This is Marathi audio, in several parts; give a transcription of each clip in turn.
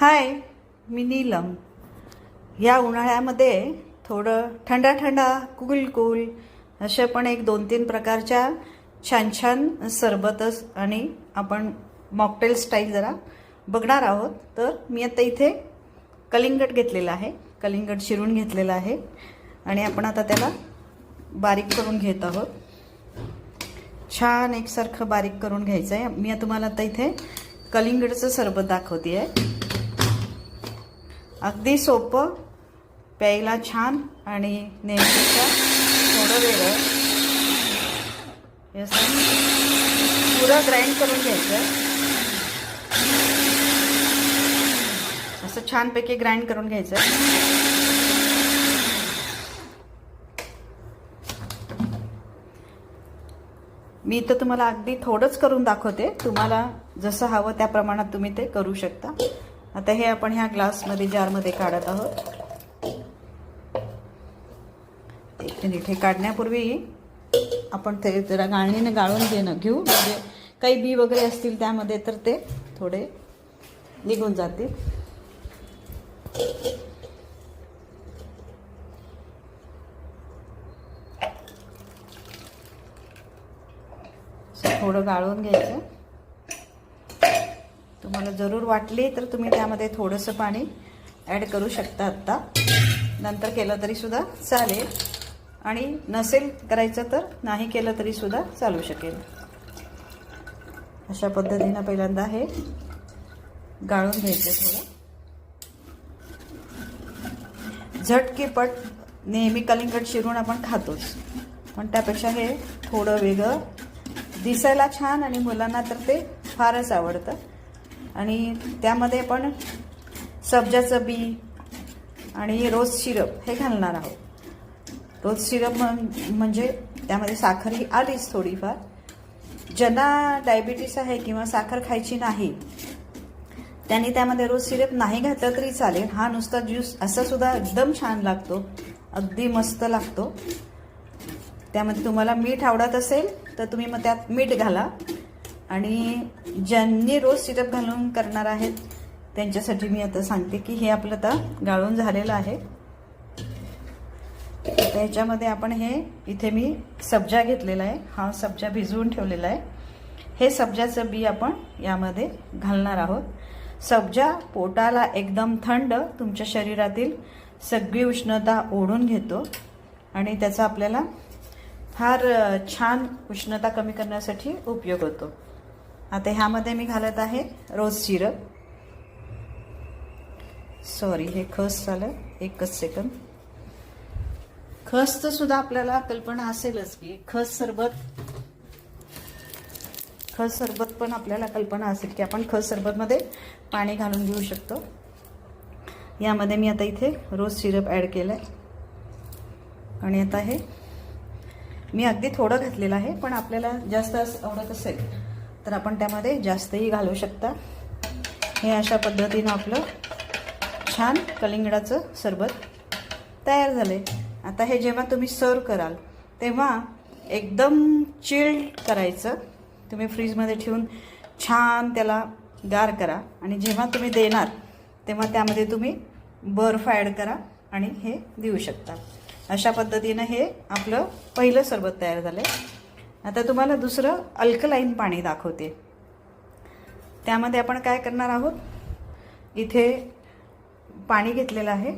हाय मी नीलम. या उन्हाळ्यामध्ये थोडं थंडा थंडा कूल कूल पण एक दोन तीन प्रकारच्या छान छान सरबतच आणि आपण मॉकटेल स्टाईल जरा बघणार आहोत. तर मी आता इथे कलिंगड घेतलेलं आहे. कलिंगड शिरून घेतलेलं आहे. आणि आपण आता त्याला बारीक करून घेत आहोत. छान एकसारखं बारीक करून घ्यायचं आहे मी तुम्हाला आता इथे कलिंगडचं सरबत दाखवते आहे अगदी सोपं प्यायला छान आणि नेहमीच्या थोडं वेगळं. असं पुरं ग्राइंड करून घ्यायचं असं छानपैकी ग्राइंड करून घ्यायचं आहे मी तर तुम्हाला अगदी थोडंच करून दाखवते. तुम्हाला जसं हवं त्या प्रमाणात तुम्ही ते करू शकता. आता हे आपण ह्या ग्लासमध्ये जारमध्ये काढत आहोत. एक मिनिट हे काढण्यापूर्वी आपण ते जरा गाळणीने गाळून घेणं घेऊ. म्हणजे काही बी वगैरे असतील त्यामध्ये तर ते थोडे निघून जातील. थोडं गाळून घ्यायचं. तुम्हाला जरूर वाटली तर तुम्ही त्यामध्ये थोडंसं पाणी ॲड करू शकता आत्ता. नंतर केलं तरी सुद्धा चालेल. आणि नसेल करायचं तर नाही केलं तरी सुद्धा चालू शकेल. अशा पद्धतीनं पहिल्यांदा हे गाळून घ्यायचं थोडं. झटकीपट नेहमी कलिंगट शिरून आपण खातोच. पण त्यापेक्षा हे थोडं वेगळं दिसायला छान आणि मुलांना तर ते फारच आवडतं. आणि त्यामध्ये पण सब्जाचं बी आणि रोज सिरप हे घालणार आहोत. रोज सिरप म्हणजे त्यामध्ये साखर ही आलीच थोडीफार. ज्यांना डायबिटीस आहे किंवा साखर खायची नाही त्यांनी त्यामध्ये रोज सिरप नाही घातलं तरी चालेल. हा नुसता ज्यूस असा सुद्धा एकदम छान लागतो. अगदी मस्त लागतो. त्यामध्ये तुम्हाला मीठ आवडत असेल तर तुम्ही मग त्यात मीठ घाला. आणि ज्यांनी रोज सिरप घालून करणार आहेत त्यांच्यासाठी मी आता सांगते की हे आपलं आता गाळून झालेलं आहे. त्याच्यामध्ये ह्याच्यामध्ये आपण हे इथे मी सब्जा घेतलेला आहे. हा सब्जा भिजवून ठेवलेला आहे. हे सब्जाचं बी आपण यामध्ये घालणार आहोत. सब्जा पोटाला एकदम थंड तुमच्या शरीरातील सगळी उष्णता ओढून घेतो आणि त्याचा आपल्याला फार छान उष्णता कमी करण्यासाठी उपयोग होतो. आता ह्यामध्ये मी घालत आहे रोज सिरप सॉरी हे खस झालं. एकच सेकंद खसचं सुद्धा आपल्याला कल्पना असेलच की खस सरबत खस सरबत पण आपल्याला कल्पना असेल की आपण खस सरबतमध्ये पाणी घालून घेऊ शकतो. यामध्ये मी आता इथे रोज सिरप ॲड केलं आहे आणि आता हे मी अगदी थोडं घातलेलं आहे पण आपल्याला जास्त असं आवडत असेल तर आपण त्यामध्ये जास्तही घालू शकता. हे अशा पद्धतीनं आपलं छान कलिंगडाचं सरबत तयार झाले आता हे जेव्हा तुम्ही सर्व कराल तेव्हा एकदम चिल्ड करायचं. तुम्ही फ्रीजमध्ये ठेवून छान त्याला गार करा आणि जेव्हा तुम्ही देणार तेव्हा त्यामध्ये तुम्ही बर्फ ॲड करा आणि हे देऊ शकता. अशा पद्धतीनं हे आपलं पहिलं सरबत तयार झालं आहे आता तुम्हाला दुसरं अल्कलाईन पाणी दाखवते. त्यामध्ये आपण काय करणार आहोत? इथे पाणी घेतलेलं आहे.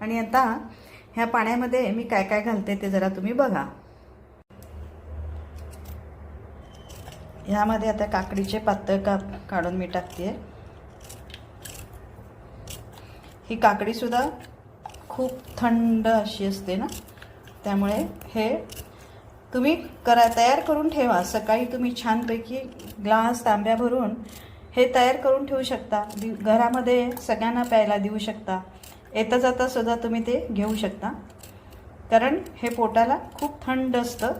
आणि आता ह्या पाण्यामध्ये मी काय काय घालते ते जरा तुम्ही बघा. ह्यामध्ये आता काकडीचे पातळ काप काढून मी टाकते ही काकडीसुद्धा खूप थंड अशी असते ना? त्यामुळे हे तुम्ही करा तयार करून ठेवा. सकाळी तुम्ही छानपैकी ग्लास तांब्या भरून हे तयार करून ठेवू शकता. दि घरामध्ये सगळ्यांना प्यायला देऊ शकता. येता जाता सुद्धा तुम्ही ते घेऊ शकता. कारण हे पोटाला खूप थंड असतं.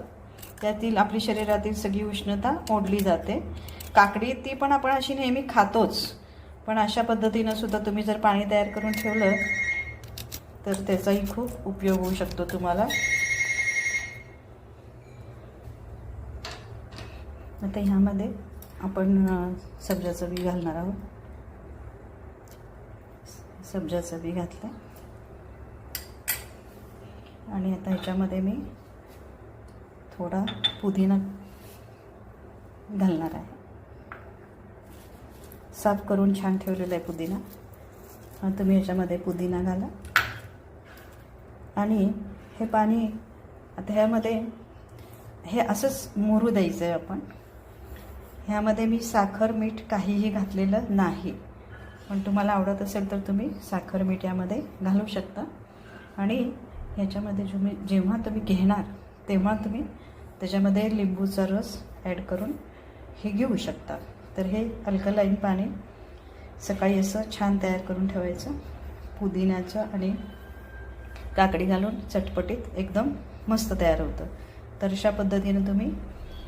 त्यातील आपली शरीरातील सगळी उष्णता ओढली जाते. काकडी ती पण आपण अशी नेहमी खातोच. पण अशा पद्धतीनं सुद्धा तुम्ही जर पाणी तयार करून ठेवलं तर त्याचाही खूप उपयोग होऊ शकतो तुम्हाला. आता ह्यामध्ये आपण सब्जाचं बी घालणार आहोत. सब्जाचं बी घातलं आणि आता ह्याच्यामध्ये मी थोडा पुदिना घालणार आहे. साफ करून छान ठेवलेला आहे पुदिना. हा तुम्ही ह्याच्यामध्ये पुदिना घाला. आणि हे पाणी आता ह्यामध्ये हे असंच मोरू द्यायचं आहे आपण. ह्यामध्ये मी साखर मीठ काहीही घातलेलं नाही. पण तुम्हाला आवडत असेल तर तुम्ही साखर मीठ यामध्ये घालू शकता. आणि ह्याच्यामध्ये तुम्ही जेव्हा तुम्ही घेणार तेव्हा तुम्ही त्याच्यामध्ये लिंबूचा रस ॲड करून हे घेऊ शकता. तर हे अल्कलाईन पाणी सकाळी असं छान तयार करून ठेवायचं. पुदिन्याचं आणि काकडी घालून चटपटीत एकदम मस्त तयार होतं. तर अशा पद्धतीनं तुम्ही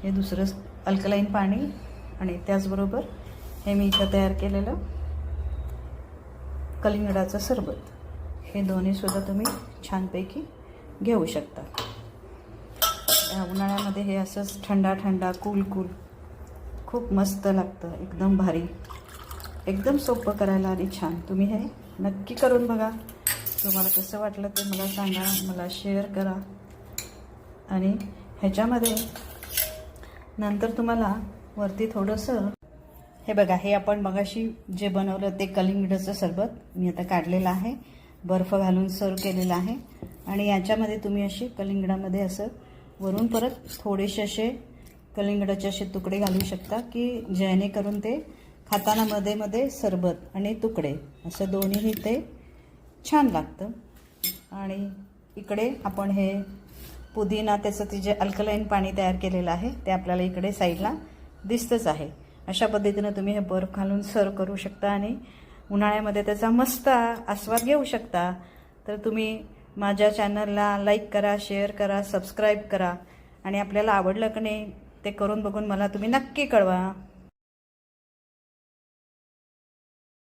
हे दुसरं अल्कलाईन पाणी आणि त्याचबरोबर हे मी इथं तयार केलेलं कलिंगडाचं सरबत. हे दोन्हीसुद्धा तुम्ही छानपैकी घेऊ शकता. या उन्हाळ्यामध्ये हे असंच थंडा थंडा कूल कूल खूप मस्त लागतं एकदम भारी. एकदम सोपं करायला आणि छान. तुम्ही हे नक्की करून बघा. तुम्हाला कसं वाटलं ते मला सांगा मला शेअर करा. आणि ह्याच्यामध्ये नंतर तुम्हाला वरती थोडंसं. हे बघा हे आपण मगाशी जे बनवलं ते कलिंगडाचं सरबत मी आता काढलेलं आहे. बर्फ घालून सर्व केलेलं आहे. आणि याच्यामध्ये तुम्ही असे कलिंगडामध्ये असं वरून परत थोडेसे असे कलिंगडाचे असे तुकडे घालू शकता की जेणेकरून ते खाताना मध्ये मध्ये सरबत आणि तुकडे असं दोन्हीही ते छान लागतं. आणि इकडे आपण हे पुदिना त्याचं ते जे अल्कलाईन पाणी तयार केलेलं आहे ते आपल्याला इकडे साईडला दिसतंच आहे. अशा पद्धतीनं तुम्ही हे बर्फ घालून सर्व करू शकता आणि उन्हाळ्यामध्ये त्याचा मस्त आस्वाद घेऊ शकता. तर तुम्ही माझ्या चॅनलला लाईक करा शेअर करा सबस्क्राईब करा आणि आपल्याला आवडलं की नाही ते करून बघून मला तुम्ही नक्की कळवा.